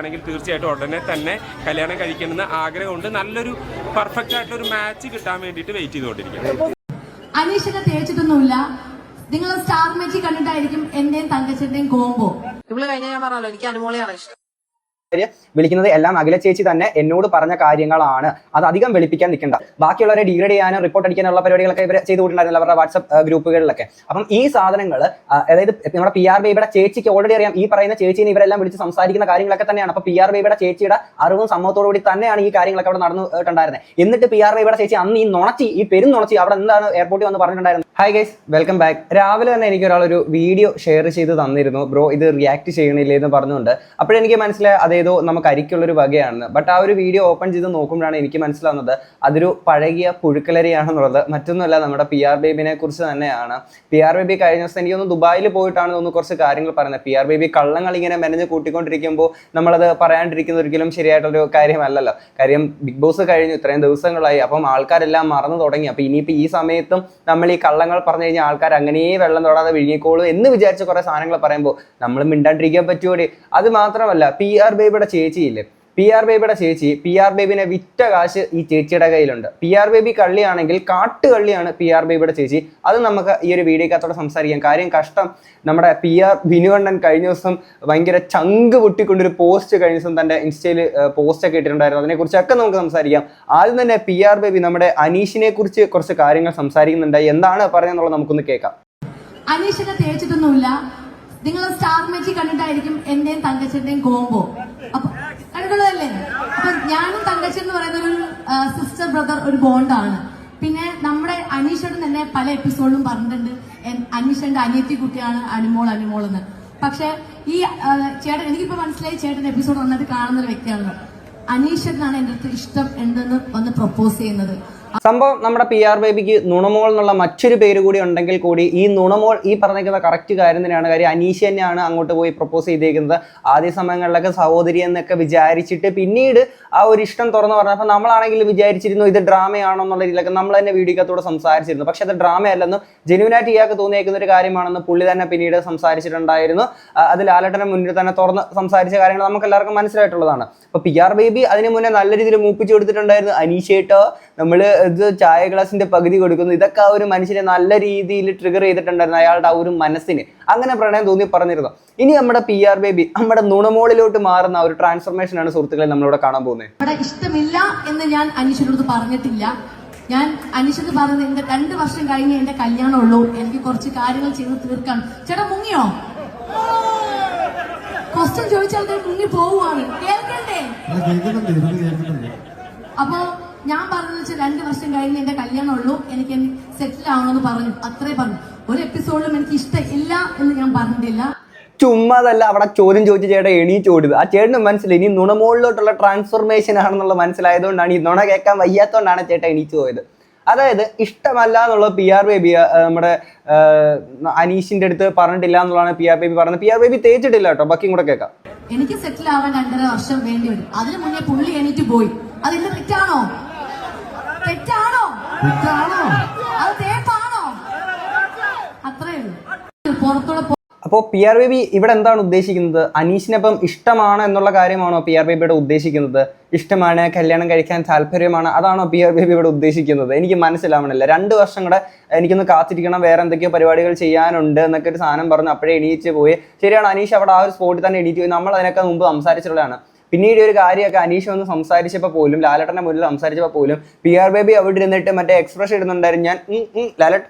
ആണെങ്കിൽ തീർച്ചയായിട്ടും ഉടനെ തന്നെ കല്യാണം കഴിക്കണമെന്ന് ആഗ്രഹമുണ്ട്. നല്ലൊരു പെർഫെക്റ്റ് ആയിട്ടുള്ള ഒരു മാച്ച് കിട്ടാൻ വേണ്ടിയിട്ട് വെയിറ്റ് ചെയ്തുകൊണ്ടിരിക്കുകയാണ്. അനീഷിനെ തേച്ചിട്ടൊന്നുമില്ല. നിങ്ങൾ സ്റ്റാർ മാജിക് കണ്ടിട്ടായിരിക്കും എന്റെയും തങ്കച്ചന്റെയും കോമ്പോ ഇവൾ കഴിഞ്ഞ ഞാൻ പറഞ്ഞല്ലോ എനിക്ക് അനുമോളിയാണ് ഇഷ്ടം. വിളിക്കുന്നത് എല്ലാം അഖില ചേച്ചി തന്നെ എന്നോട് പറഞ്ഞ കാര്യങ്ങളാണ്. അത് അധികം വെളിപ്പിക്കാൻ നിൽക്കണ്ട. ബാക്കിയുള്ളവരെ ഡീഗ്രേഡ് ചെയ്യാനും റിപ്പോർട്ട് അടിക്കാനുള്ള പരിപാടികളൊക്കെ ഇവർ ചെയ്തു കൊടുത്തിട്ടുണ്ടായിരുന്നു അവരുടെ വാട്സ്ആപ്പ് ഗ്രൂപ്പുകളിലൊക്കെ. അപ്പം ഈ സാധനങ്ങൾ അതായത് നമ്മുടെ പി ആർ ബേബിയുടെ ചേച്ചിക്ക് ഓൾറെഡി അറിയാം. ഈ പറയുന്ന ചേച്ചിയെ ഇവരെല്ലാം വിളിച്ച് സംസാരിക്കുന്ന കാര്യങ്ങളൊക്കെ തന്നെയാണ്. അപ്പൊ പി ആർ ബേബിയുടെ ചേച്ചിയുടെ അറിവും സമ്മതത്തോടു കൂടി തന്നെയാണ് ഈ കാര്യങ്ങളൊക്കെ അവിടെ നടന്നിട്ടുണ്ടായിരുന്നത് എന്നിട്ട് പി ആർ ബേബിയുടെ ചേച്ചി അന്ന് ഈ നുണച്ചി ഈ പെരും നുണച്ചി അവിടെ എന്താണ് എയർപോർട്ടിൽ വന്ന് പറഞ്ഞിട്ടുണ്ടായിരുന്നത് ഹായ് ഗൈസ് വെൽക്കം ബാക്ക് രാവിലെ തന്നെ എനിക്ക് ഒരാൾ ഒരു വീഡിയോ ഷെയർ ചെയ്ത് തന്നിരുന്നു. ബ്രോ ഇത് റിയാക്ട് ചെയ്യണില്ലേ എന്ന് പറഞ്ഞുകൊണ്ട്. അപ്പോഴെനിക്ക് മനസ്സിലായി അതേതോ നമുക്ക് അരിക്കുള്ളൊരു വകയാണെന്ന് ബട്ട് ആ ഒരു വീഡിയോ ഓപ്പൺ ചെയ്ത് നോക്കുമ്പോഴാണ് എനിക്ക് മനസ്സിലാവുന്നത് അതൊരു പഴകിയ പുഴുക്കലരിയാണെന്നുള്ളത്. മറ്റൊന്നുമല്ല നമ്മുടെ പി ആർ ബേബിനെ കുറിച്ച് തന്നെയാണ്. പി ആർ ബേബി കഴിഞ്ഞ ദിവസം എനിക്കൊന്ന് ദുബായിൽ പോയിട്ടാണ് ഒന്ന് കുറച്ച് കാര്യങ്ങൾ പറയുന്നത്. പി ആർ ബേബി കള്ളങ്ങൾ ഇങ്ങനെ മെനഞ്ഞ് കൂട്ടിക്കൊണ്ടിരിക്കുമ്പോൾ നമ്മളത് പറയാണ്ടിരിക്കുന്ന ഒരിക്കലും ശരിയായിട്ടൊരു കാര്യമല്ലല്ലോ. കാര്യം ബിഗ് ബോസ് കഴിഞ്ഞു ഇത്രയും ദിവസങ്ങളായി. അപ്പം ആൾക്കാരെല്ലാം മറന്നു തുടങ്ങി. അപ്പം ഇനിയിപ്പോൾ ഈ സമയത്തും നമ്മൾ ഈ കള്ളങ്ങൾ പറഞ്ഞു കഴിഞ്ഞാൽ ആൾക്കാർ അങ്ങനെയേ വെള്ളം തൊടാതെ വിഴുങ്ങിക്കോളൂ എന്ന് വിചാരിച്ച കുറേ സാധനങ്ങൾ പറയുമ്പോൾ നമ്മൾ മിണ്ടാണ്ടിരിക്കാൻ പറ്റുമോ അത് മാത്രമല്ല പി ആർ ബേബിയുടെ ചേച്ചിയില്ലേ? പി ആർ ബേബിയുടെ ചേച്ചി പി ആർ ബേബിനെ വിറ്റ കാശ് ഈ ചേച്ചിയുടെ കയ്യിലുണ്ട്. പി ആർ ബേബി കള്ളിയാണെങ്കിൽ കാട്ടുകള്ളിയാണ് പി ആർ ബേബിയുടെ ചേച്ചി. അത് നമുക്ക് ഈ ഒരു വീഡിയോ വീഡിയോക്കകത്തോടെ സംസാരിക്കാം. കാര്യം കഷ്ടം. നമ്മുടെ പി ആർ ബിനുകണ്ഠൻ കഴിഞ്ഞ ദിവസം ഭയങ്കര ചങ്ക് പൊട്ടിക്കൊണ്ടൊരു പോസ്റ്റ് കഴിഞ്ഞ ദിവസം തന്റെ ഇൻസ്റ്റയിൽ പോസ്റ്റ് ഒക്കെ ഇട്ടിട്ടുണ്ടായിരുന്നു. അതിനെക്കുറിച്ചൊക്കെ നമുക്ക് സംസാരിക്കാം. ആദ്യം തന്നെ പി ആർ ബേബി നമ്മുടെ അനീഷിനെ കുറിച്ച് കുറച്ച് കാര്യങ്ങൾ സംസാരിക്കുന്നുണ്ട് എന്താണ് പറയുന്നത് നമുക്കൊന്ന് കേൾക്കാം. അനീഷിനെ തേച്ചിട്ടൊന്നുമില്ല. നിങ്ങൾ സ്റ്റാർ മാജിക് കണ്ടിട്ടായിരിക്കും എന്റെയും തങ്കച്ചന്റെയും കോംബോ. അപ്പൊ കണ്ടുള്ളതല്ലേ അപ്പൊ ഞാനും തങ്കച്ചൻ എന്ന് പറയുന്ന ഒരു സിസ്റ്റർ ബ്രദർ ഒരു ബോണ്ടാണ് പിന്നെ നമ്മുടെ അനീഷേട്ടൻ തന്നെ പല എപ്പിസോഡും പറഞ്ഞിട്ടുണ്ട്. അനീഷന്റെ അനിയത്തി കുട്ടിയാണ് അനുമോൾ അനുമോൾ എന്ന്. പക്ഷെ ഈ ചേട്ടൻ എനിക്കിപ്പോ മനസ്സിലായി ചേട്ടൻ എപ്പിസോഡ് വന്നിട്ട് കാണുന്ന ഒരു വ്യക്തിയാണ് അനീഷേട്ടനാണ് എന്റെ അടുത്ത് ഇഷ്ടം എന്തെന്ന് വന്ന് പ്രപ്പോസ് ചെയ്യുന്നത്. സംഭവം നമ്മുടെ പി ആർ ബേബിക്ക് നുണമോൾ എന്നുള്ള മറ്റൊരു പേര് കൂടി ഉണ്ടെങ്കിൽ കൂടി ഈ നുണമോൾ ഈ പറഞ്ഞിരിക്കുന്ന കറക്റ്റ് കാര്യം തന്നെയാണ് കാര്യം അനീഷ് തന്നെയാണ് അങ്ങോട്ട് പോയി പ്രപ്പോസ് ചെയ്തേക്കുന്നത്. ആദ്യ സമയങ്ങളിലൊക്കെ സഹോദരി എന്നൊക്കെ വിചാരിച്ചിട്ട് പിന്നീട് ആ ഒരു ഇഷ്ടം തുറന്നു പറഞ്ഞപ്പോൾ നമ്മളാണെങ്കിൽ വിചാരിച്ചിരുന്നു ഇത് ഡ്രാമയാണോ എന്നുള്ള രീതിയിലൊക്കെ നമ്മൾ തന്നെ വീഡിയോക്കത്തോട് സംസാരിച്ചിരുന്നു. പക്ഷെ അത് ഡ്രാമയല്ലെന്ന് ജെനുവിനായിട്ട് ഇയാൾക്ക് തോന്നിയേക്കുന്ന ഒരു കാര്യമാണെന്ന് പുള്ളി തന്നെ പിന്നീട് സംസാരിച്ചിട്ടുണ്ടായിരുന്നു. അത് ലാലട്ടനെ മുന്നിൽ തന്നെ തുറന്ന് സംസാരിച്ച കാര്യങ്ങൾ നമുക്ക് എല്ലാവർക്കും മനസ്സിലായിട്ടുള്ളതാണ്. അപ്പൊ പി ആർ ബേബി അതിന് മുന്നേ നല്ല രീതിയിൽ മൂപ്പിച്ചു കൊടുത്തിട്ടുണ്ടായിരുന്നു. അനീഷേട്ടോ നമ്മൾ ഇത് ചായ ഗ്ലാസിന്റെ പകുതി കൊടുക്കുന്നു. ഇതൊക്കെ ആ ഒരു മനുഷ്യനെ നല്ല രീതിയിൽ ട്രിഗർ ചെയ്തിട്ടുണ്ടായിരുന്നു അയാളുടെ ആ ഒരു മനസ്സിന്. അങ്ങനെ പ്രണയം തോന്നി പറഞ്ഞിരുന്നു. ഇനി നമ്മുടെ പി ആർ ബേബി നമ്മുടെ നുണമോളിലോട്ട് മാറുന്ന ഒരു ട്രാൻസ്ഫർമേഷൻ ആണ് സുഹൃത്തുക്കളെ നമ്മളിവിടെ കാണാൻ പോകുന്നത്. ഇവിടെ ഇഷ്ടമില്ല എന്ന് ഞാൻ അനീഷിനോട് പറഞ്ഞിട്ടില്ല. ഞാൻ അനീഷത്ത് പറഞ്ഞത് എന്റെ രണ്ട് വർഷം കഴിഞ്ഞ് എന്റെ കല്യാണം ഉള്ളൂ എനിക്ക് കുറച്ച് കാര്യങ്ങൾ ചെയ്ത് തീർക്കണം. ചേട്ടാ മുങ്ങിയോ? ക്വസ്റ്റ്യൻ ചോദിച്ചാൽ മുങ്ങി പോവുകയാണ്. കേൾക്കണ്ടേ? അപ്പൊ ഞാൻ പറഞ്ഞത് വെച്ചാൽ രണ്ട് വർഷം കഴിഞ്ഞ് എന്റെ കല്യാണം ഉള്ളൂ. എനിക്ക് സെറ്റിൽ ആവണമെന്ന് പറഞ്ഞു. അത്രേ പറഞ്ഞു. ഒരു എപ്പിസോഡിലും എനിക്ക് ഇഷ്ടമില്ല എന്ന് ഞാൻ പറഞ്ഞിട്ടില്ല. ചുമ്മാതല്ല അവിടെ ചോദ്യം ചോദിച്ച ചേട്ടൻ എണീ ഓടുന്നത് ആ ചേട്ടന് മനസ്സിലായി ഇനി നുണമോളിലോട്ടുള്ള ട്രാൻസ്ഫോർമേഷൻ ആണെന്നുള്ള മനസ്സിലായതുകൊണ്ടാണ് ഈ നുണ കേൾക്കാൻ വയ്യാത്തതുകൊണ്ടാണ് ചേട്ടൻ എണീച്ചു പോയത്. അതായത് ഇഷ്ടമല്ല എന്നുള്ള പി ആർ ബേബി നമ്മുടെ അനീഷിന്റെ അടുത്ത് പറഞ്ഞിട്ടില്ല എന്നുള്ളതാണ് പി ആർ ബേബി പറഞ്ഞത്. പി ആർ ബേബി തേച്ചിട്ടില്ല കേട്ടോ. ബാക്കിയും കൂടെ കേൾക്കാം. എനിക്ക് സെറ്റിൽ ആവാൻ രണ്ടര വർഷം വേണ്ടി വരും. അതിനു മുന്നേ പുള്ളി എണീറ്റ് പോയി. അതിന്റെ തെറ്റാണോ? തെറ്റാണോ? തെറ്റാണോ? അത് തേപ്പാണോ? അത്രേ ഉള്ളൂ. പുറത്തൂടെ പോ- അപ്പോൾ പി ആർ ബേബി ഇവിടെ എന്താണ് ഉദ്ദേശിക്കുന്നത്? അനീഷിനപ്പം ഇഷ്ടമാണ് എന്നുള്ള കാര്യമാണോ പി ആർ ബേബിയുടെ ഉദ്ദേശിക്കുന്നത്? ഇഷ്ടമാണ് കല്യാണം കഴിക്കാൻ താല്പര്യമാണ് അതാണോ പി ആർ ബേബി ഇവിടെ ഉദ്ദേശിക്കുന്നത്? എനിക്ക് മനസ്സിലാവണില്ല. രണ്ട് വർഷം കൂടെ എനിക്കൊന്ന് കാത്തിരിക്കണം വേറെ എന്തൊക്കെയോ പരിപാടികൾ ചെയ്യാനുണ്ട് എന്നൊക്കെ ഒരു സാധനം പറഞ്ഞു അപ്പോഴേ എണീറ്റ് പോയി. ശരിയാണ് അനീഷ് അവിടെ ആ ഒരു സ്പോട്ടിൽ തന്നെ എണീറ്റ് പോയി. നമ്മൾ അതിനൊക്കെ മുമ്പ് സംസാരിച്ചിട്ടുള്ളതാണ്. പിന്നീട് ഒരു കാര്യമൊക്കെ അനീഷ് വന്ന് സംസാരിച്ചപ്പോൾ പോലും ലാലട്ടന്റെ മുന്നിൽ സംസാരിച്ചപ്പോൾ പോലും പി ആർ ബേബി അവിടെ ഇരുന്നിട്ട് മറ്റേ എക്സ്പ്രഷൻ ഇടുന്നുണ്ടായിരുന്നു. ഞാൻ ലാലട്ട്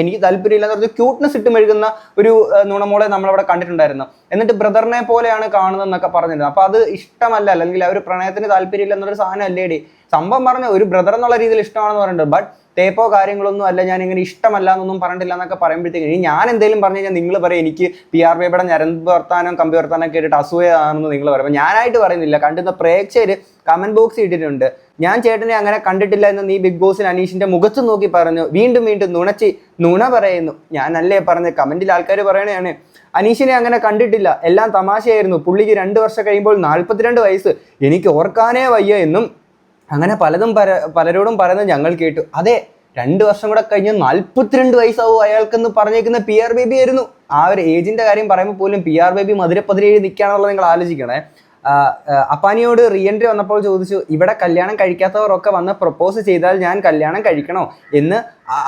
എനിക്ക് താല്പര്യമില്ല എന്ന് പറഞ്ഞ് ക്യൂട്ട്നെസ് ഇട്ട് മെഴുകുന്ന ഒരു നുണമോളെ നമ്മളവിടെ കണ്ടിട്ടുണ്ടായിരുന്നു. എന്നിട്ട് ബ്രദറിനെ പോലെയാണ് കാണുന്നതെന്നൊക്കെ പറഞ്ഞിരുന്നു. അപ്പോൾ അത് ഇഷ്ടമല്ല. അല്ലെങ്കിൽ ആ ഒരു പ്രണയത്തിന് താല്പര്യമില്ല എന്നൊരു സാധനം അല്ലേടി സംഭവം പറഞ്ഞ ഒരു ബ്രദർ എന്നുള്ള രീതിയിൽ ഇഷ്ടമാണെന്ന് പറയുന്നുണ്ട് ബട്ട് തേപ്പോ കാര്യങ്ങളൊന്നും അല്ല ഞാൻ ഇങ്ങനെ ഇഷ്ടമല്ല എന്നൊന്നും പറഞ്ഞിട്ടില്ല എന്നൊക്കെ പറയുമ്പോഴത്തേക്കും ഇനി ഞാൻ എന്തെങ്കിലും പറഞ്ഞു കഴിഞ്ഞാൽ നിങ്ങൾ പറയും എനിക്ക് പി ആർ ബേബയുടെ ഞരമ്പ് വർത്താനം കമ്പി വർത്താനം കേട്ടിട്ട് അസൂയാണെന്ന് നിങ്ങൾ പറയുമ്പോൾ ഞാനായിട്ട് പറയുന്നില്ല. കണ്ടുന്ന പ്രേക്ഷകര് കമന്റ് ബോക്സ് ഇട്ടിട്ടുണ്ട്. ഞാൻ ചേട്ടനെ അങ്ങനെ കണ്ടിട്ടില്ല എന്ന് നീ ബിഗ് ബോസിൽ അനീഷിന്റെ മുഖത്ത് നോക്കി പറഞ്ഞു. വീണ്ടും വീണ്ടും നുണച്ചി നുണ പറയുന്നു. ഞാനല്ലേ പറഞ്ഞ കമന്റിൽ ആൾക്കാർ പറയണതാണ്. അനീഷിനെ അങ്ങനെ കണ്ടിട്ടില്ല. എല്ലാം തമാശയായിരുന്നു. പുള്ളിക്ക് രണ്ട് വർഷം കഴിയുമ്പോൾ നാൽപ്പത്തിരണ്ട് വയസ്സ്. എനിക്ക് ഓർക്കാനേ വയ്യ എന്നും അങ്ങനെ പലതും പര പലരോടും പറയുന്നത് ഞങ്ങൾ കേട്ടു. അതെ രണ്ട് വർഷം കൂടെ കഴിഞ്ഞ് നാല്പത്തിരണ്ട് വയസ്സാവും അയാൾക്കെന്ന് പറഞ്ഞേക്കുന്ന പി ആർ ബേബി ആയിരുന്നു. ആ ഒരു ഏജിന്റെ കാര്യം പറയുമ്പോൾ പോലും പി ആർ ബേബി മധുരപ്പതിരേഴ് നിൽക്കുകയാണെന്നുള്ളത് നിങ്ങൾ ആലോചിക്കണേ. അപ്പാനിയോട് റീ എൻട്രി വന്നപ്പോൾ ചോദിച്ചു ഇവിടെ കല്യാണം കഴിക്കാത്തവരൊക്കെ വന്ന് പ്രപ്പോസ് ചെയ്താൽ ഞാൻ കല്യാണം കഴിക്കണോ? എന്ന്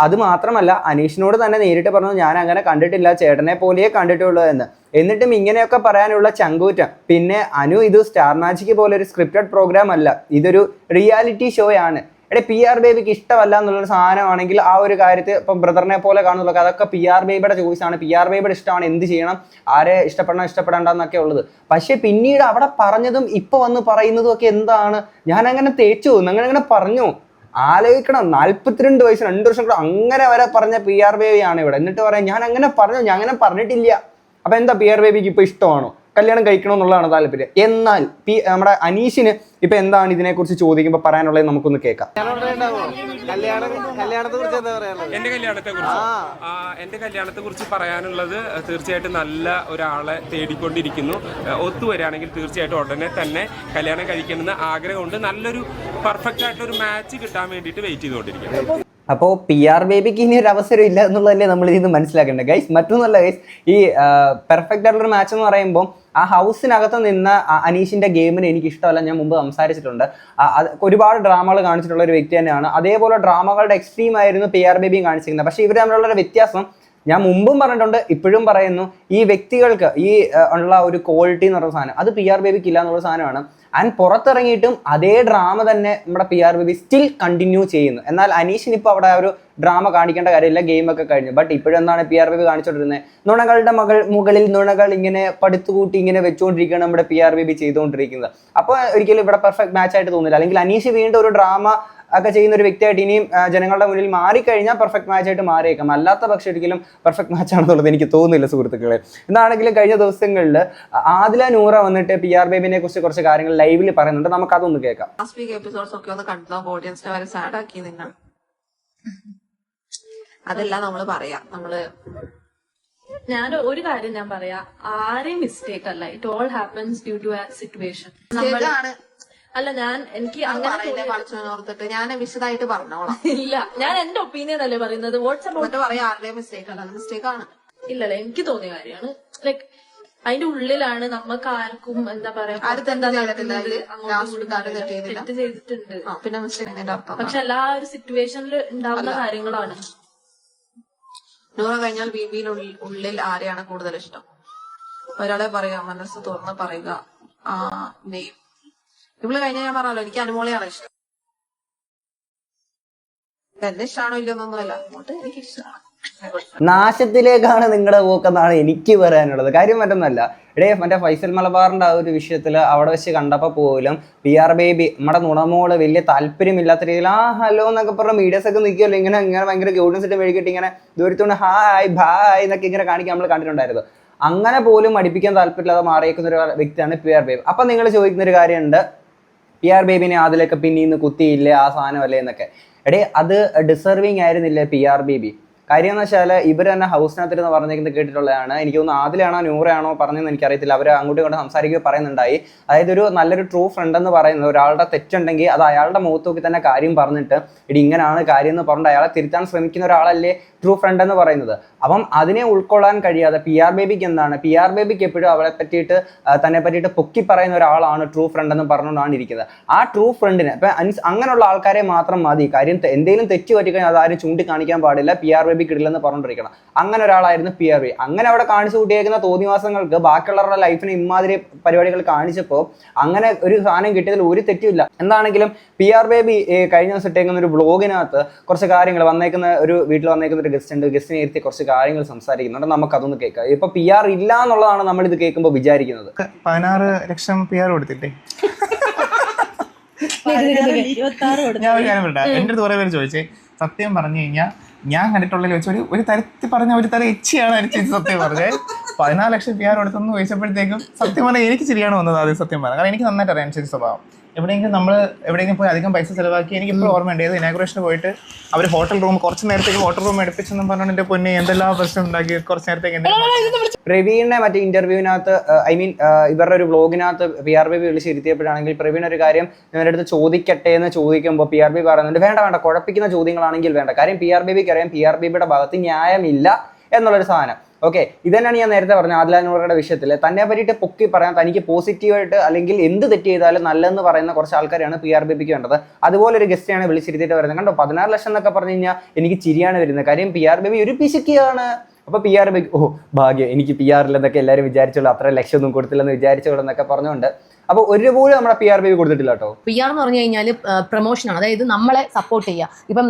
അത് മാത്രമല്ല അനീഷിനോട് തന്നെ നേരിട്ട് പറഞ്ഞു ഞാൻ അങ്ങനെ കണ്ടിട്ടില്ല ചേട്ടനെ പോലെയേ കണ്ടിട്ടുള്ളൂ എന്ന്. എന്നിട്ടും ഇങ്ങനെയൊക്കെ പറയാനുള്ള ചങ്കൂറ്റം. പിന്നെ അനു ഇത് സ്റ്റാർ മാജിക് പോലെ ഒരു സ്ക്രിപ്റ്റഡ് പ്രോഗ്രാം അല്ല. ഇതൊരു റിയാലിറ്റി ഷോയാണ് എടേ പി ആർ ബേബിക്ക് ഇഷ്ടമല്ല എന്നുള്ളൊരു സാധനമാണെങ്കിൽ ആ ഒരു കാര്യത്തിൽ ഇപ്പം ബ്രദറിനെ പോലെ കാണുന്നുള്ളൂ അതൊക്കെ പി ആർ ബേബിയുടെ ചോയ്സ് ആണ്. പി ആർ ബേബിയുടെ ഇഷ്ടമാണ്. എന്ത് ചെയ്യണം? ആരെ ഇഷ്ടപ്പെടണം ഇഷ്ടപ്പെടേണ്ടെന്നൊക്കെ ഉള്ളത്. പക്ഷേ പിന്നീട് അവിടെ പറഞ്ഞതും ഇപ്പൊ വന്ന് പറയുന്നതും ഒക്കെ എന്താണ്? ഞാൻ അങ്ങനെ തേച്ചു അങ്ങനെ അങ്ങനെ പറഞ്ഞു. ആലോചിക്കണം. നാല്പത്തിരണ്ട് വയസ്സ് രണ്ട് വർഷം കൂടെ അങ്ങനെ വരെ പറഞ്ഞ പി ആർ ബേബിയാണ് ഇവിടെ. എന്നിട്ട് പറയാം ഞാൻ അങ്ങനെ പറഞ്ഞു. ഞാൻ അങ്ങനെ പറഞ്ഞിട്ടില്ല. അപ്പൊ എന്താ പി ആർ ബേബിക്ക് ഇപ്പൊ ഇഷ്ടമാണോ? കല്യാണം കഴിക്കണമെന്നുള്ളതാണ് താല്പര്യം. എന്നാൽ പി നമ്മുടെ അനീഷിന് ഇപ്പൊ എന്താണ് ഇതിനെക്കുറിച്ച് ചോദിക്കുമ്പോൾ പറയാനുള്ളത് നമുക്കൊന്ന് കേൾക്കാം. എന്റെ കല്യാണത്തെ കുറിച്ച് എന്റെ കല്യാണത്തെ കുറിച്ച് പറയാനുള്ളത് തീർച്ചയായിട്ടും നല്ല ഒരാളെ തേടിക്കൊണ്ടിരിക്കുന്നു. ഒത്തുവരാണെങ്കിൽ തീർച്ചയായിട്ടും ഉടനെ തന്നെ കല്യാണം കഴിക്കണമെന്ന് ആഗ്രഹമുണ്ട്. നല്ലൊരു പെർഫെക്റ്റ് ആയിട്ടൊരു മാച്ച് കിട്ടാൻ വേണ്ടിയിട്ട് വെയിറ്റ് ചെയ്തുകൊണ്ടിരിക്കുന്നു. അപ്പോൾ പി ആർ ബേബിക്ക് ഇനി ഒരു അവസരം ഇല്ല എന്നുള്ളതല്ലേ നമ്മൾ ഇതിൽ മനസ്സിലാക്കേണ്ടത്. ഗൈസ് മറ്റൊന്നല്ല ഗൈസ് ഈ പെർഫെക്റ്റ് ആയിട്ടുള്ള മാച്ച് എന്ന് പറയുമ്പോൾ ആ ഹൗസിനകത്ത് നിന്ന അനീഷിന്റെ ഗെയിമിന് എനിക്ക് ഇഷ്ടമല്ല ഞാൻ മുമ്പ് സംസാരിച്ചിട്ടുണ്ട്. ഒരുപാട് ഡ്രാമകൾ കാണിച്ചിട്ടുള്ള ഒരു വ്യക്തി തന്നെയാണ്. അതേപോലെ ഡ്രാമകളുടെ എക്സ്ട്രീം ആയിരുന്നു പി ആർ ബേബിയും കാണിച്ചിരിക്കുന്നത്. പക്ഷേ ഇവർ തമ്മിലുള്ള ഒരു വ്യത്യാസം ഞാൻ മുമ്പും പറഞ്ഞിട്ടുണ്ട് ഇപ്പോഴും പറയുന്നു. ഈ വ്യക്തികൾക്ക് ഈ ഉള്ള ഒരു ക്വാളിറ്റി എന്ന് പറയുന്ന സാധനം അത് പി ആർ ബേബിക്ക് ഇല്ല എന്നുള്ള സാധനമാണ്. ആൻഡ് പുറത്തിറങ്ങിയിട്ടും അതേ ഡ്രാമ തന്നെ നമ്മുടെ P R Baby still continue ചെയ്യുന്നു. എന്നാൽ അനീഷിന് ഇപ്പോൾ അവിടെ ഒരു ഡ്രാമ കാണിക്കേണ്ട കാര്യമില്ല. ഗെയിമൊക്കെ കഴിഞ്ഞു. ബട്ട് ഇപ്പോഴെന്താണ് പി ആർ ബേബി കാണിച്ചുകൊണ്ടിരുന്നത് നുണകളുടെ മകൾ മുകളിൽ നുണകൾ ഇങ്ങനെ പടുത്തുകൂട്ടി ഇങ്ങനെ വെച്ചുകൊണ്ടിരിക്കുകയാണ് നമ്മുടെ പി ആർ ബേബി ചെയ്തുകൊണ്ടിരിക്കുന്നത്. അപ്പോൾ ഒരിക്കലും ഇവിടെ പെർഫെക്റ്റ് മാച്ച് ആയിട്ട് തോന്നില്ല. അല്ലെങ്കിൽ അനീഷ് വീണ്ടും ഒരു ഡ്രാമ ഒക്കെ ചെയ്യുന്ന ഒരു വ്യക്തിയായിട്ട് ഇനിയും ജനങ്ങളുടെ മുന്നിൽ മാറിക്കഴിഞ്ഞാൽ പെർഫെക്റ്റ് മാച്ച് ആയിട്ട് മാറിയേക്കാം. അല്ലാത്ത പക്ഷേ ഒരിക്കലും പെർഫെക്റ്റ് മാച്ച് ആണെന്നുള്ളത് എനിക്ക് തോന്നുന്നില്ല സുഹൃത്തുക്കളെ. എന്താണെങ്കിലും കഴിഞ്ഞ ദിവസങ്ങളിൽ ആദില നൂറ വന്നിട്ട് പി ആർ ബേബിനെ കുറിച്ച് കുറച്ച് കാര്യങ്ങൾ ലൈവിൽ പറയുന്നുണ്ട്. നമുക്ക് അതൊന്ന് കേൾക്കാം. ലാസ്റ്റ് വീക്ക് എപ്പിസോഡ്സ് ഒക്കെ ഒന്ന് കണ്ടു ഓഡിയൻസിനെ വരെ സാഡ് ആക്കി നിങ്ങൾ അതല്ല നമ്മൾ പറയാ. നമ്മൾ ഞാൻ ഒരു കാര്യം ഞാൻ പറയാ. ആരെയും മിസ്റ്റേക്ക് അല്ല. It all happens due to situation ശരിയാണ് അല്ല ഞാൻ എനിക്ക് അങ്ങനെ ഓർത്തിട്ട്. ഞാൻ വിശദമായിട്ട് പറഞ്ഞോളാം. ഇല്ല ഞാൻ എന്റെ ഒപ്പീനിയൻ അല്ലേ പറയുന്നത്? വാട്സ്ആപ്പ് പറയാം ആരുടെയും മിസ്റ്റേക്ക് അല്ല മിസ്റ്റേക്ക് ആണ്. ഇല്ലല്ല എനിക്ക് തോന്നിയ കാര്യമാണ്. ലൈക് അതിന്റെ ഉള്ളിലാണ് നമുക്ക് ആർക്കും എന്താ പറയാ തെറ്റ് ചെയ്തിട്ടുണ്ട്. പക്ഷെ എല്ലാ ഒരു സിറ്റുവേഷനിൽ ഉണ്ടാവുന്ന കാര്യങ്ങളാണ്. നൂറ കഴിഞ്ഞാൽ ബി ബിയിൽ ഉള്ളിൽ ആരെയാണ് കൂടുതൽ ഇഷ്ടം? ഒരാളെ പറയുക മനസ്സ് തുറന്ന് പറയുക. ആ നെയ്യും ഇവൾ കഴിഞ്ഞാൽ ഞാൻ പറഞ്ഞല്ലോ എനിക്ക് അനുമോളെയാണ് ഇഷ്ടം. എന്നെ ഇഷ്ടമാണോ ഇല്ലെന്നൊന്നുമല്ല അങ്ങോട്ട് എനിക്ക് ഇഷ്ടമാണ്. നാശത്തിലേക്കാണ് നിങ്ങളുടെ പോക്കെന്നാണ് എനിക്ക് പറയാനുള്ളത്. കാര്യം മറ്റൊന്നല്ല. ഇടേ മറ്റേ ഫൈസൽ മലബാറിന്റെ ആ ഒരു വിഷയത്തിൽ അവിടെ വെച്ച് കണ്ടപ്പോൾ പോലും പി ആർ ബേബി നമ്മുടെ നുണമോൾ വലിയ താല്പര്യമില്ലാത്ത രീതിയിൽ ആ ഹലോ എന്നൊക്കെ പറഞ്ഞ മീഡിയസ് ഒക്കെ നിൽക്കുമല്ലോ ഇങ്ങനെ ഇങ്ങനെ ഭയങ്കര ഗൗഡൻസ് ഇട്ട് മെഴുകിട്ട് ഇങ്ങനെ ദൂരത്തോണ്ട് ഹായ് ഭായ് എന്നൊക്കെ ഇങ്ങനെ കാണിക്കാൻ നമ്മൾ കണ്ടിട്ടുണ്ടായിരുന്നു. അങ്ങനെ പോലും അടിപ്പിക്കാൻ താല്പര്യമില്ലാതെ മാറിയേക്കുന്ന ഒരു വ്യക്തിയാണ് പി ആർ ബേബി. അപ്പൊ നിങ്ങൾ ചോദിക്കുന്ന ഒരു കാര്യമുണ്ട്. പി ആർ ബേബിനെ അതിലൊക്കെ പിന്നീന്ന് കുത്തിയില്ലേ ആ സാധനമല്ലേ എന്നൊക്കെ. എടേ അത് ഡിസർവിങ് ആയിരുന്നില്ല പി ആർ ബേബി? കാര്യം എന്ന് വെച്ചാൽ ഇവർ തന്നെ ഹൗസിനകത്തിരുന്ന് പറഞ്ഞിരിക്കുന്നത് കേട്ടിട്ടുള്ളതാണ്. എനിക്ക് തോന്നുന്നു ആദിലാണോ നൂറാണോ പറഞ്ഞതെന്ന് എനിക്കറിയത്തില്ല. അവർ അങ്ങോട്ടും ഇങ്ങോട്ടും സംസാരിക്കുക പറയുന്നുണ്ടായി. അതായത് ഒരു നല്ലൊരു ട്രൂ ഫ്രണ്ട് എന്ന് പറയുന്നത് ഒരാളുടെ തെറ്റുണ്ടെങ്കിൽ അത് അയാളുടെ മുഖത്ത് നോക്കി തന്നെ കാര്യം പറഞ്ഞിട്ട് ഇടി ഇങ്ങനെയാണ് കാര്യം എന്ന് പറഞ്ഞിട്ട് അയാളെ തിരുത്താൻ ശ്രമിക്കുന്ന ഒരാളല്ലേ ട്രൂ ഫ്രണ്ട് എന്ന് പറയുന്നത്. അപ്പം അതിനെ ഉൾക്കൊള്ളാൻ കഴിയാതെ പി ആർ ബേബിക്ക് എന്താണ്? പി ആർ ബേബിക്ക് എപ്പോഴും അവളെ പറ്റിയിട്ട് തന്നെ പറ്റിയിട്ട് പൊക്കി പറയുന്ന ഒരാളാണ് ട്രൂ ഫ്രണ്ട് എന്ന് പറഞ്ഞുകൊണ്ടാണ് ഇരിക്കുന്നത്. ആ ട്രൂ ഫ്രണ്ടിന് ഇപ്പം അങ്ങനെയുള്ള ആൾക്കാരെ മാത്രം മതി. കാര്യം എന്തെങ്കിലും തെറ്റ് പറ്റിക്കഴിഞ്ഞാൽ അത് ആരും ചൂണ്ടിക്കാണിക്കാൻ പാടില്ല. പി ആർ ബേബിക്ക് ഇടില്ലെന്ന് പറഞ്ഞുകൊണ്ടിരിക്കണം. അങ്ങനെ ഒരാളായിരുന്നു പി ആർ ബി അങ്ങനെ അവിടെ കാണിച്ചു കൂട്ടിയേക്കുന്ന തോന്നിവാസങ്ങൾക്ക് ബാക്കിയുള്ളവരുടെ ലൈഫിന് ഇമാതിരി പരിപാടികൾ കാണിച്ചപ്പോൾ അങ്ങനെ ഒരു സാധനം കിട്ടിയതിൽ ഒരു തെറ്റുമില്ല. എന്താണെങ്കിലും പി ആർ ബേബി കഴിഞ്ഞ ദിവസം ഇട്ടേക്കുന്ന ഒരു വ്ളോഗിനകത്ത് കുറച്ച് കാര്യങ്ങൾ വന്നേക്കുന്ന ഒരു വീട്ടിൽ വന്നേക്കുന്ന ഒരു ഗസ്റ്റ് ഉണ്ട്. ഗസ്റ്റിനെ ഇരുത്തി കുറച്ച് കാര്യങ്ങൾ സംസാരിക്കുന്നുണ്ട്. നമുക്ക് അതൊന്ന് കേൾക്കാം. ഇപ്പൊ പി ആർ ഇല്ല എന്നുള്ളതാണ് നമ്മൾ ഇത് കേൾക്കുമ്പോൾ വിചാരിക്കുന്നത് പതിനാറ് ലക്ഷം പി ആർ കൊടുത്തില്ലേ? ഞാൻ ഒരു കാര്യം പറയട്ടെ. എന്റെ അടുത്ത് കുറെ പേര് ചോദിച്ചേ സത്യം പറഞ്ഞു കഴിഞ്ഞാൽ ഞാൻ കണ്ടിട്ടുള്ളതിൽ വെച്ച് ഒരു ഒരു തരത്തിൽ പറഞ്ഞ ഒരു തരം എച്ചിയാണ് എനിക്ക് സത്യം പറഞ്ഞത്. പതിനാല് ലക്ഷം പി ആർ കൊടുത്തെന്ന് ചോദിച്ചപ്പോഴത്തേക്കും സത്യം പറഞ്ഞാൽ എനിക്ക് ശരിയാണ് വന്നത് ആദ്യം സത്യം പറഞ്ഞത് കാരണം എനിക്ക് നന്നായിട്ട് അറിയാം ശരി സ്വഭാവം. എവിടെയെങ്കിലും നമ്മൾ എവിടെയെങ്കിലും പോയി അധികം പൈസ ചിലവാക്കി എനിക്ക് ഇപ്പോൾ ഓർമ്മയുണ്ട്. ഏത് ഇനാഗുറേഷന് പോയിട്ട് അവർ ഹോട്ടൽ റൂം കുറച്ച് നേരത്തേക്ക് ഹോട്ടൽ റൂം എടുപ്പിച്ചെന്നും പറഞ്ഞുകൊണ്ട് എന്റെ പൊന്നെ എന്തെല്ലാം പ്രശ്നം ഉണ്ടാക്കി കുറച്ച് നേരത്തേക്ക് പ്രവീണിനെ മറ്റേ ഇന്റർവ്യൂവിനകത്ത് ഐ മീൻ ഇവരുടെ ഒരു വ്ളോഗിനകത്ത് പി ആർ ബി വിളിച്ചിരുത്തിയപ്പോഴാണെങ്കിൽ പ്രവീൺ ഒരു കാര്യം ഇവരുടെ അടുത്ത് ചോദിക്കട്ടെ എന്ന് ചോദിക്കുമ്പോൾ പി ആർ ബി പറയുന്നുണ്ട് വേണ്ട വേണ്ട കുഴപ്പിക്കുന്ന ചോദ്യങ്ങളാണെങ്കിൽ വേണ്ട. കാര്യം പി ആർ ബി ബിക്ക് അറിയാം പി ആർ ബി ബിയുടെ ഭാഗത്ത് ന്യായമില്ല എന്നുള്ളൊരു സാധനം. ഓക്കെ ഇതന്നെയാണ് ഞാൻ നേരത്തെ പറഞ്ഞ ആദിലാനൂറുടെ വിഷയത്തിൽ തന്നെ പറ്റിയിട്ട് പൊക്കി പറയാൻ തനിക്ക് പോസിറ്റീവായിട്ട് അല്ലെങ്കിൽ എന്ത് തെറ്റ് ചെയ്താലും നല്ലതെന്ന് പറയുന്ന കുറച്ച് ആൾക്കാരാണ് പി ആർ ബി പിക്ക് വേണ്ടത്. അതുപോലെ ഒരു ഗസ്റ്റാണ് വിളിച്ചിരുത്തിയിട്ട് വരുന്നത്. കണ്ടോ? പതിനാറ് ലക്ഷം എന്നൊക്കെ പറഞ്ഞു കഴിഞ്ഞാൽ എനിക്ക് ചിരിയാണ് വരുന്നത്. കാര്യം പി ആർ ബി ഒരു പിശുക്കിയാണ്. അപ്പൊ പി ആർ ബി ഓ ഭാഗ്യം. എനിക്ക് പി ആറിലെന്നൊക്കെ എല്ലാവരും വിചാരിച്ചോളൂ അത്ര ലക്ഷം ഒന്നും കൊടുത്തില്ലെന്ന് വിചാരിച്ചോളൂ എന്നൊക്കെ പറഞ്ഞുകൊണ്ട് അപ്പൊ ഒരു പോലും നമ്മുടെ പി ആർ ബി കൊടുത്തിട്ടില്ല കേട്ടോ. പി ആർ എന്ന് പറഞ്ഞു കഴിഞ്ഞാൽ പ്രൊമോഷൻ ആണ്. അതായത് നമ്മളെ സപ്പോർട്ട് ചെയ്യുക. ഇപ്പം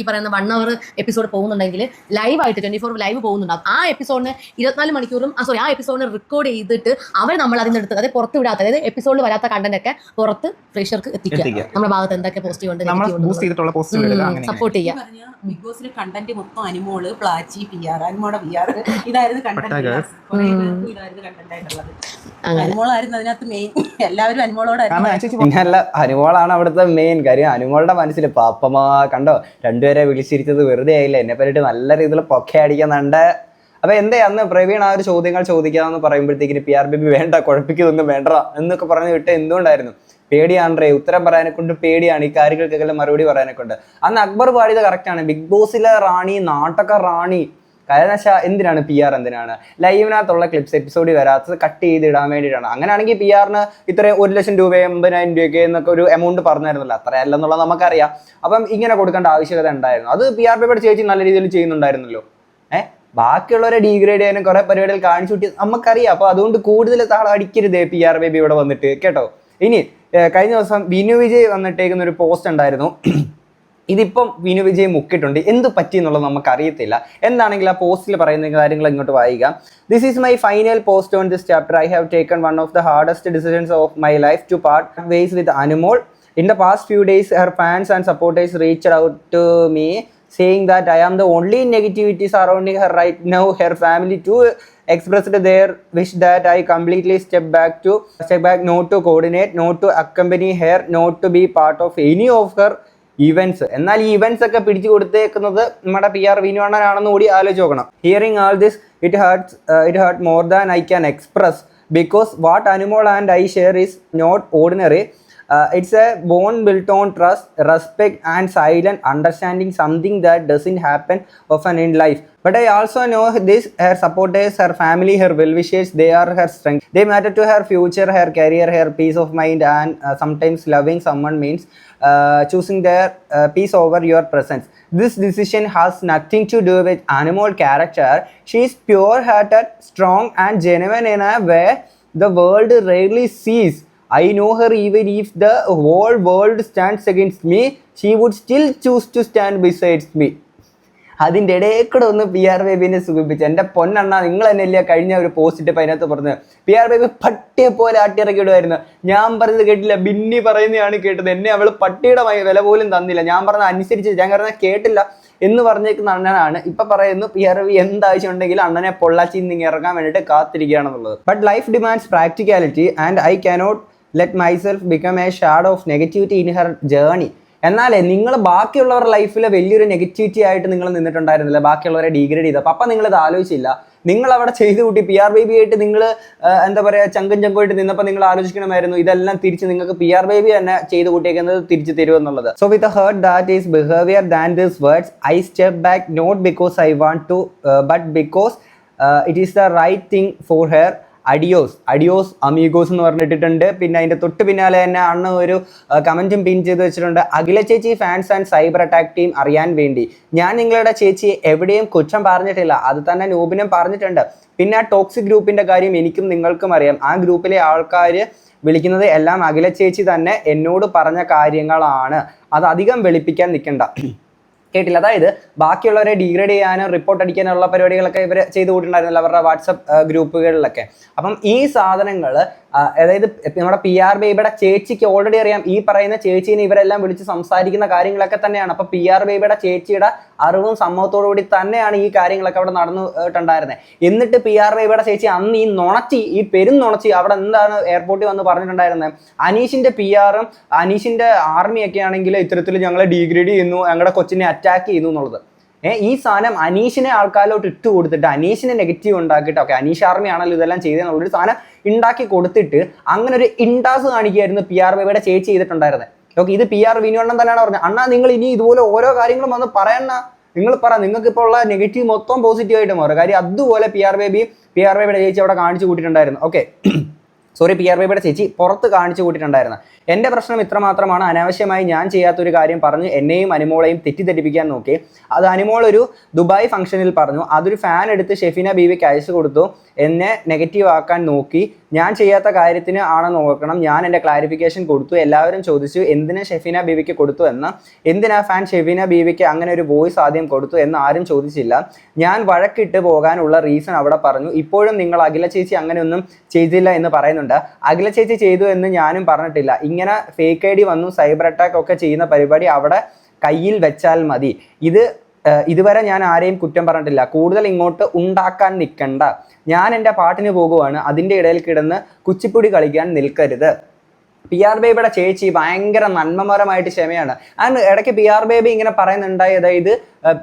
ഈ പറയുന്ന വൺ അവർ എപ്പിസോഡ് പോകുന്നുണ്ടെങ്കിൽ ലൈവ് ആയിട്ട് ട്വന്റി ഫോർ ലൈവ് പോകുന്നുണ്ടാകും ആ എപ്പിസോഡിന് ഇരുപത്തിനാല് മണിക്കൂറും സോറി ആ എപ്പിസോഡിന് റെക്കോർഡ് ചെയ്തിട്ട് അവർ നമ്മൾ അതിന്റെ അടുത്ത് അതായത് പുറത്ത് വിടാത്ത അതായത് എപ്പിസോഡിൽ വരാത്ത കണ്ടന്റ് ഒക്കെ പുറത്ത് പ്രേക്ഷകർക്ക് എത്തിക്കുക. നമ്മുടെ ഭാഗത്ത് എന്തൊക്കെ പോസിറ്റീവ് ഉണ്ട് പോസ്റ്റ് ചെയ്യുന്നത് അങ്ങനെ സപ്പോർട്ട് ചെയ്യുക. ബിഗ് ബോസിലെ കണ്ടന്റ് മൊത്തം അനുമോൾ പ്ലാച്ചി പി ആർ അനുമോടെ പി ആർ ഇതായിരുന്നു കണ്ടന്റ് ഇതായിരുന്നു കണ്ടന്റ് ആയിട്ടുള്ളത്. അനുമോളായിരുന്നു അതിനകത്ത് മെയിൻ എല്ലാവരും അനുമോളാണ് അവിടുത്തെ മെയിൻ കാര്യം. അനുമോളുടെ മനസ്സിൽ പാപ്പമാ കണ്ടോ? രണ്ടുപേരെ വിളിച്ചിരിച്ചത് വെറുതെ ആയില്ല. എന്നെ പറ്റിട്ട് നല്ല രീതിയിൽ പൊക്കെ അടിക്കുന്നുണ്ട് അപ്പൊ എന്തേ അന്ന് പ്രവീൺ ആ ഒരു ചോദ്യങ്ങൾ ചോദിക്കാന്ന് പറയുമ്പോഴത്തേക്കിന് പി ആർ ബി ബി വേണ്ട കുഴപ്പിക്കൊന്നും വേണ്ട എന്നൊക്കെ പറഞ്ഞു വിട്ട് എന്തുകൊണ്ടായിരുന്നു? പേടിയാണ്റേ ഉത്തരം പറയാനെ കൊണ്ട് പേടിയാണ്. ഈ കാര്യങ്ങൾക്കെല്ലാം മറുപടി പറയാനെ കൊണ്ട് അന്ന് അക്ബർ പാടിയത് കറക്റ്റ് ആണ്. ബിഗ് ബോസിലെ റാണി നാട്ടക റാണി കാരണം വെച്ചാൽ എന്തിനാണ് പി ആർ എന്തിനാണ്? ലൈവിനകത്തുള്ള ക്ലിപ്സ് എപ്പിസോഡിൽ വരാത്തത് കട്ട് ചെയ്ത് ഇടാൻ വേണ്ടിയിട്ടാണ്. അങ്ങനെയാണെങ്കിൽ പി ആറിന് ഇത്രയും ഒരു ലക്ഷം രൂപ എൺപതിനായിരം രൂപയ്ക്ക് എന്നൊക്കെ ഒരു എമൗണ്ട് പറഞ്ഞായിരുന്നല്ലോ. അത്രയല്ലെന്നുള്ളത് നമുക്കറിയാം. അപ്പം ഇങ്ങനെ കൊടുക്കേണ്ട ആവശ്യകത ഉണ്ടായിരുന്നു. അത് പി ആർ പേപ്പർ ചേച്ചി നല്ല രീതിയിൽ ചെയ്യുന്നുണ്ടായിരുന്നല്ലോ. ഏഹ് ബാക്കിയുള്ളവരെ ഡിഗ്രേഡ് ചെയ്യാനും കുറെ പരിപാടികൾ കാണിച്ചു കിട്ടി നമുക്കറിയാം. അപ്പൊ അതുകൊണ്ട് കൂടുതൽ താളം അടിക്കരുതേ പി ആർ ബേബി ഇവിടെ വന്നിട്ട്. കേട്ടോ? ഇനി കഴിഞ്ഞ ദിവസം ബിനു വിജയ് വന്നിട്ടേക്കുന്ന ഒരു പോസ്റ്റ് ഉണ്ടായിരുന്നു. ഇതിപ്പം വിനു വിജയ് മുക്കിയിട്ടുണ്ട് എന്ത് പറ്റി എന്നുള്ളത് നമുക്ക് അറിയത്തില്ല എന്താണെങ്കിൽ ആ പോസ്റ്റിൽ പറയുന്ന കാര്യങ്ങൾ ഇങ്ങോട്ട് വായിക്കുക this is my final post on this chapter I have taken one of the hardest decisions of my life to part ways with Anumol In the past few days, her fans and supporters reached out to me saying that I am the only negativity surrounding her right now. Her family too expressed their wish that I completely step back to step back, not to coordinate, not to accompany her, not to be part of any of her events എന്നാൽ ഈ events ഒക്കെ പിടിച്ചു കൊടുത്തേക്കുന്നത് നമ്മുടെ P R വിനുവണ്ണനാണെന്ന് കൂടി ആലോചിച്ച് നോക്കണം. Hearing all this it hurts it hurt more than I can express because what Anumol and I share is not ordinary it's a bone built on trust, respect, and silent understanding, something that doesn't happen often in life. But I also know this her supporters, her family, her well wishers, they are her strength. They matter to her future, her career, her peace of mind, and uh, sometimes loving someone means uh, choosing their uh, peace over your presence. This decision has nothing to do with animal character. She is pure hearted, strong, and genuine in a way the world rarely sees. I know her even if the whole world stands against me she would still choose to stand besides me അതിന്റെ ഇടയിൽ കൂടെ ഒന്ന് P R ബേബിനെ സുഖിപ്പിച്ചു. എന്റെ പൊന്നെണ്ണ നിങ്ങൾ തന്നെ കഴിഞ്ഞ ഒരു post ഇട്ടപ്പോൾ അതിനകത്ത് പറഞ്ഞത്. പി ആർ ബേബി പട്ടിയെ പോലെ ആട്ടിയിറക്കി ഇടുമായിരുന്നു ഞാൻ പറഞ്ഞത് കേട്ടില്ല. ബിന്നി പറയുന്നതാണ് കേട്ടത്. എന്നെ അവൾ പട്ടിയുടെ വില പോലും തന്നില്ല. ഞാൻ പറഞ്ഞത് അനുസരിച്ച് ഞാൻ പറഞ്ഞ കേട്ടില്ല എന്ന് പറഞ്ഞേക്കുന്ന അണ്ണനാണ്. ഇപ്പം പറയുന്നു പി ആർ ബി എന്താവശ്യം ഉണ്ടെങ്കിലും അണ്ണനെ പൊള്ളാച്ചി ഇറങ്ങാൻ വേണ്ടിയിട്ട് കാത്തിരിക്കുകയാണെന്നുള്ളത്. But life demands practicality and I cannot let myself become a shade of negativity in her journey എന്നാലേ നിങ്ങൾ ബാക്കിയുള്ളവരുടെ ലൈഫിൽ വലിയൊരു നെഗറ്റിവിറ്റി ആയിട്ട് നിങ്ങൾ നിന്നിട്ടുണ്ടായിരുന്നില്ല. ബാക്കിയുള്ളവരെ ഡീഗ്രേഡ് ചെയ്തപ്പോൾ അപ്പം നിങ്ങൾ ഇത് ആലോചിച്ചില്ല. നിങ്ങൾ അവിടെ ചെയ്തു കൂട്ടി പി ആർ ബേബി ആയിട്ട് നിങ്ങൾ എന്താ പറയുക ചങ്കും ചങ്കുമായിട്ട് നിന്നപ്പോൾ നിങ്ങൾ ആലോചിക്കണമായിരുന്നു. ഇതെല്ലാം തിരിച്ച് നിങ്ങൾക്ക് പി ആർ ബേബി തന്നെ ചെയ്തു കൂട്ടിയേക്കുന്നത് തിരിച്ചു തരുമെന്നുള്ളത് so with heart that is behaviour than this words I step back not because I want to but because it is the right thing for her adios adios amigos എന്ന് പറഞ്ഞിട്ടിട്ടുണ്ട്. പിന്നെ അതിന്റെ തൊട്ട് പിന്നാലെ തന്നെ അണ്ണ ഒരു കമന്റും പിൻ ചെയ്ത് വെച്ചിട്ടുണ്ട്. അഖില ചേച്ചി fans and cyber attack team അറിയാൻ വേണ്ടി. ഞാൻ നിങ്ങളുടെ ചേച്ചിയെ എവിടെയും കുറ്റം പറഞ്ഞിട്ടില്ല. അത് തന്നെ നൂബിനും പറഞ്ഞിട്ടുണ്ട്. പിന്നെ ആ ടോക്സിക് ഗ്രൂപ്പിന്റെ കാര്യം എനിക്കും നിങ്ങൾക്കും അറിയാം. ആ ഗ്രൂപ്പിലെ ആൾക്കാർ വിളിക്കുന്നത് എല്ലാം അഖില ചേച്ചി തന്നെ എന്നോട് പറഞ്ഞ കാര്യങ്ങളാണ്. അത് അധികം വെളുപ്പിക്കാൻ നിൽക്കണ്ട കേട്ടില്ല. അതായത് ബാക്കിയുള്ളവരെ ഡീഗ്രേഡ് ചെയ്യാനും റിപ്പോർട്ട് അടിക്കാനുള്ള പരിപാടികളൊക്കെ ഇവർ ചെയ്തു കൂട്ടുണ്ടായിരുന്നല്ലോ അവരുടെ വാട്സപ്പ് ഗ്രൂപ്പുകളിലൊക്കെ അപ്പം ഈ സാധനങ്ങൾ അതായത് നമ്മുടെ പി ആർ ബേബിയുടെ ചേച്ചിക്ക് ഓൾറെഡി അറിയാം. ഈ പറയുന്ന ചേച്ചീനെ ഇവരെല്ലാം വിളിച്ച് സംസാരിക്കുന്ന കാര്യങ്ങളൊക്കെ തന്നെയാണ്. അപ്പൊ പി ആർ ബേബിയുടെ ചേച്ചിയുടെ അറിവും സമ്മതത്തോടു കൂടി തന്നെയാണ് ഈ കാര്യങ്ങളൊക്കെ അവിടെ നടന്നിട്ടുണ്ടായിരുന്നത് എന്നിട്ട് പി ആർ ബേബിയുടെ ചേച്ചി അന്ന് ഈ നുണച്ചി ഈ പെരും നുണച്ചി അവിടെ എന്താണ് എയർപോർട്ടിൽ വന്ന് പറഞ്ഞിട്ടുണ്ടായിരുന്നത് അനീഷിന്റെ പി ആറും അനീഷിന്റെ ആർമിയൊക്കെ ആണെങ്കിൽ ഇത്തരത്തിൽ ഞങ്ങളെ ഡിഗ്രേഡ് ചെയ്യുന്നു ഞങ്ങളുടെ കൊച്ചിനെ അറ്റാക്ക് ചെയ്യുന്നു എന്നുള്ളത്. ഏ ഈ സാധനം അനീഷിനെ ആൾക്കാരിലോട്ട് ഇട്ട് കൊടുത്തിട്ട് അനീഷിനെ നെഗറ്റീവ് ഉണ്ടാക്കിയിട്ട് ഓക്കെ അനീഷ് ആർമി ആണല്ലോ ഇതെല്ലാം ചെയ്തെന്നുള്ള ഒരു സാധനം ഉണ്ടാക്കി കൊടുത്തിട്ട് അങ്ങനെ ഒരു ഇൻഡാസ് കാണിക്കുകയായിരുന്നു പി ആർ ബേബിയുടെ ചേച്ചി ചെയ്തിട്ടുണ്ടായിരുന്നത് ഓക്കെ ഇത് പി ആർ വിനുവണ്ണം തന്നെയാണ് പറഞ്ഞത്. അണ്ണാ നിങ്ങൾ ഇനി ഇതുപോലെ ഓരോ കാര്യങ്ങളും വന്ന് പറയണ നിങ്ങൾ പറ നിങ്ങൾക്ക് ഇപ്പോൾ ഉള്ള നെഗറ്റീവ് മൊത്തം പോസിറ്റീവ് ആയിട്ട് മാറും. കാര്യം അതുപോലെ P R Baby P R ബേബിയുടെ ചേച്ചി അവിടെ കാണിച്ചു കൂട്ടിയിട്ടുണ്ടായിരുന്നു. ഓക്കെ സോറി പി ആർ ബേബിയുടെ ചേച്ചി പുറത്ത് കാണിച്ചു കൂട്ടിയിട്ടുണ്ടായിരുന്നു. എന്റെ പ്രശ്നം ഇത്ര മാത്രമാണ് അനാവശ്യമായി ഞാൻ ചെയ്യാത്തൊരു കാര്യം പറഞ്ഞ് എന്നെയും അനുമോളെയും തെറ്റിദ്ധരിപ്പിക്കാൻ നോക്കി. അത് അനിമോൾ ഒരു ദുബായ് ഫംഗ്ഷനിൽ പറഞ്ഞു. അതൊരു ഫാൻ എടുത്ത് ഷെഫിന ബീവിക്ക് അയച്ചു കൊടുത്തു. എന്നെ നെഗറ്റീവ് ആക്കാൻ നോക്കി. ഞാൻ ചെയ്യാത്ത കാര്യത്തിന് ആണോ നോക്കണം. ഞാൻ എന്റെ ക്ലാരിഫിക്കേഷൻ കൊടുത്തു. എല്ലാവരും ചോദിച്ചു എന്തിനാ ഷെഫിന ബീവിക്ക് കൊടുത്തു? എന്ന്. എന്തിനാ ഫാൻ ഷെഫിന ബീവിക്ക് അങ്ങനെ ഒരു വോയിസ് ആദ്യം കൊടുത്തു? എന്ന് ആരും ചോദിച്ചില്ല. ഞാൻ വഴക്കിട്ട് പോകാനുള്ള റീസൺ അവിടെ പറഞ്ഞു. ഇപ്പോഴും നിങ്ങൾ അഖില ചേച്ചി അങ്ങനെയൊന്നും ചെയ്തില്ല എന്ന് പറയുന്നുണ്ട്. അഖില ചേച്ചി ചെയ്തു എന്ന് ഞാനും പറഞ്ഞിട്ടില്ല. ഫേക്ക് ഐ ഡി വന്നു സൈബർ അറ്റാക്ക് ഒക്കെ ചെയ്യുന്ന പരിപാടി അവിടെ കയ്യിൽ വെച്ചാൽ മതി. ഇത് ഇതുവരെ ഞാൻ ആരെയും കുറ്റം പറഞ്ഞിട്ടില്ല. കൂടുതൽ ഇങ്ങോട്ട് ഉണ്ടാക്കാൻ നിൽക്കണ്ട. ഞാൻ എന്റെ പാട്ടിന് പോകുവാണ്. അതിന്റെ ഇടയിൽ കിടന്ന് കുച്ചിപ്പുടി കളിക്കാൻ നിൽക്കരുത്. പി ആർ ബേബിയുടെ ചേച്ചി ഭയങ്കര നന്മമരമായിട്ട് ക്ഷമയാണ്. ആൻഡ് ഇടയ്ക്ക് പി ആർ ബേബി ഇങ്ങനെ പറയുന്നുണ്ടായി അതായത്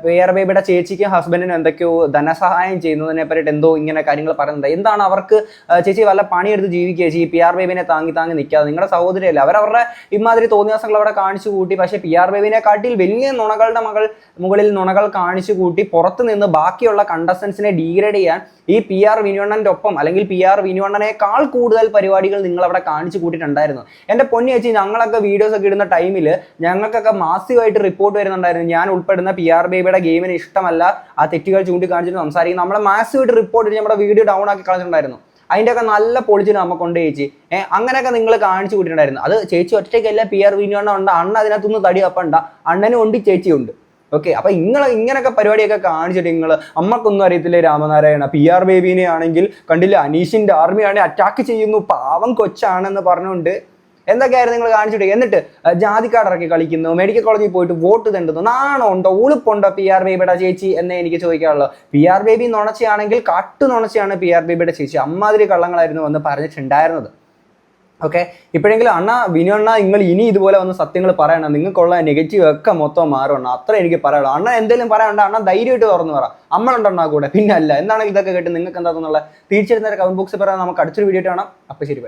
പി ആർ ബേബിയുടെ ചേച്ചിക്കും ഹസ്ബൻഡിനും എന്തൊക്കെയോ ധനസഹായം ചെയ്യുന്നതിനെ പറ്റിയിട്ട് എന്തോ ഇങ്ങനെ കാര്യങ്ങൾ പറയുന്നുണ്ട് എന്താണ് അവർക്ക് ചേച്ചി വല്ല പണിയെടുത്ത് ജീവിക്കുക? ചേച്ചി പി ആർ ബേബിനെ താങ്ങി താങ്ങി നിൽക്കാതെ. നിങ്ങളുടെ സഹോദരിയല്ലേ? അവരവരുടെ ഇമാതിരി തോന്നിയാസങ്ങൾ അവിടെ കാണിച്ചു കൂട്ടി. പക്ഷേ പി ആർ ബേബിനെ കാട്ടിൽ വലിയ നുണകളുടെ മകൾ മുകളിൽ നുണകൾ കാണിച്ചു കൂട്ടി പുറത്ത് നിന്ന് ബാക്കിയുള്ള കണ്ടസ്റ്റൻസിനെ ഡീഗ്രേഡ് ചെയ്യാൻ ഈ പി ആർ വിനുവണ്ണന്റെ ഒപ്പം അല്ലെങ്കിൽ പി ആർ വിനുവണ്ണനേക്കാൾ കൂടുതൽ പരിപാടികൾ നിങ്ങൾ അവിടെ കാണിച്ചു കൂട്ടിയിട്ടുണ്ടായിരുന്നു. എന്റെ പൊന്നി ചേച്ചി ഞങ്ങളൊക്കെ വീഡിയോസ് ഒക്കെ ഇടുന്ന ടൈമിൽ ഞങ്ങൾക്കൊക്കെ മാസീവായിട്ട് റിപ്പോർട്ട് വരുന്നുണ്ടായിരുന്നു. ഞാൻ ഉൾപ്പെടുന്ന പി ആർ ബേബിയുടെ ഗെയിമിന് ഇഷ്ടമല്ല. ആ തെറ്റുകൾ ചൂണ്ടിക്കാണിച്ചിട്ട് സംസാരിക്കും നമ്മളെ മാസീവായിട്ട് റിപ്പോർട്ട് ചെയ്ത് നമ്മുടെ വീഡിയോ ഡൗൺ ആക്കി കളഞ്ഞിട്ടുണ്ടായിരുന്നു. അതിന്റെയൊക്കെ നല്ല പൊളിച്ചിന് നമുക്ക് കൊണ്ട് ചേച്ചി. ഏഹ് അങ്ങനെയൊക്കെ നിങ്ങൾ കാണിച്ചു കൂട്ടിയിട്ടുണ്ടായിരുന്നു. അത് ചേച്ചി ഒറ്റയ്ക്കല്ല പി ആർ വിനുവണ്ണ ഉണ്ട്. അണ്ണ അതിനകത്തുനിന്ന് തടി അപ്പണ്ട അണ്ണനും ഉണ്ട് ചേച്ചിയുണ്ട്. ഓക്കെ അപ്പൊ നിങ്ങൾ ഇങ്ങനെയൊക്കെ പരിപാടിയൊക്കെ കാണിച്ചിട്ട് നിങ്ങൾ അമ്മക്കൊന്നും അറിയത്തില്ലേ രാമനാരായണ? പി ആർ ബേബിനെ ആണെങ്കിൽ കണ്ടില്ല അനീഷിന്റെ ആർമിയാണെങ്കിൽ അറ്റാക്ക് ചെയ്യുന്നു. പാവം കൊച്ചാണെന്ന് പറഞ്ഞുകൊണ്ട് എന്തൊക്കെയായിരുന്നു നിങ്ങൾ കാണിച്ചിട്ട്? എന്നിട്ട് ജാതി കാർഡ് ഇറക്കി കളിക്കുന്നു മെഡിക്കൽ കോളേജിൽ പോയിട്ട് വോട്ട് തണ്ടുന്നു നാണോ ഉണ്ടോ ഉളുപ്പുണ്ടോ പി ആർ ബേബിയുടെ ചേച്ചി എന്നേ എനിക്ക് ചോദിക്കാനുള്ളൂ പി ആർ ബേബി നുണച്ചയാണെങ്കിൽ കട്ട് നുണച്ചയാണ് പി ആർ ബേബിയുടെ ചേച്ചി. അമ്മാതിരി കള്ളങ്ങളായിരുന്നു എന്ന് പറഞ്ഞിട്ടുണ്ടായിരുന്നത്. ഓക്കെ ഇപ്പോഴെങ്കിലും അണ്ണ വിനു അണ്ണ നിങ്ങൾ ഇനി ഇതുപോലെ വന്ന് സത്യങ്ങൾ പറയണം നിങ്ങൾക്കുള്ള നെഗറ്റീവ് ഒക്കെ മൊത്തം മാറണം അത്ര എനിക്ക് പറയാനുള്ളൂ. അണ്ണ എന്തെങ്കിലും പറയാനുണ്ടോ? അണ്ണ ധൈര്യമായിട്ട് തുറന്നു പറ. അമ്മളുണ്ടോ കൂടെ? പിന്നെ അല്ല എന്താണ് ഇതൊക്കെ കേട്ട് നിങ്ങൾക്ക് എന്താണെന്നുള്ള തീർച്ചയായിട്ടും കമന്റ് ബോക്സിൽ പറയാൻ നമുക്ക് അടുത്തൊരു വീഡിയോ കാണാം. അപ്പോൾ ശരി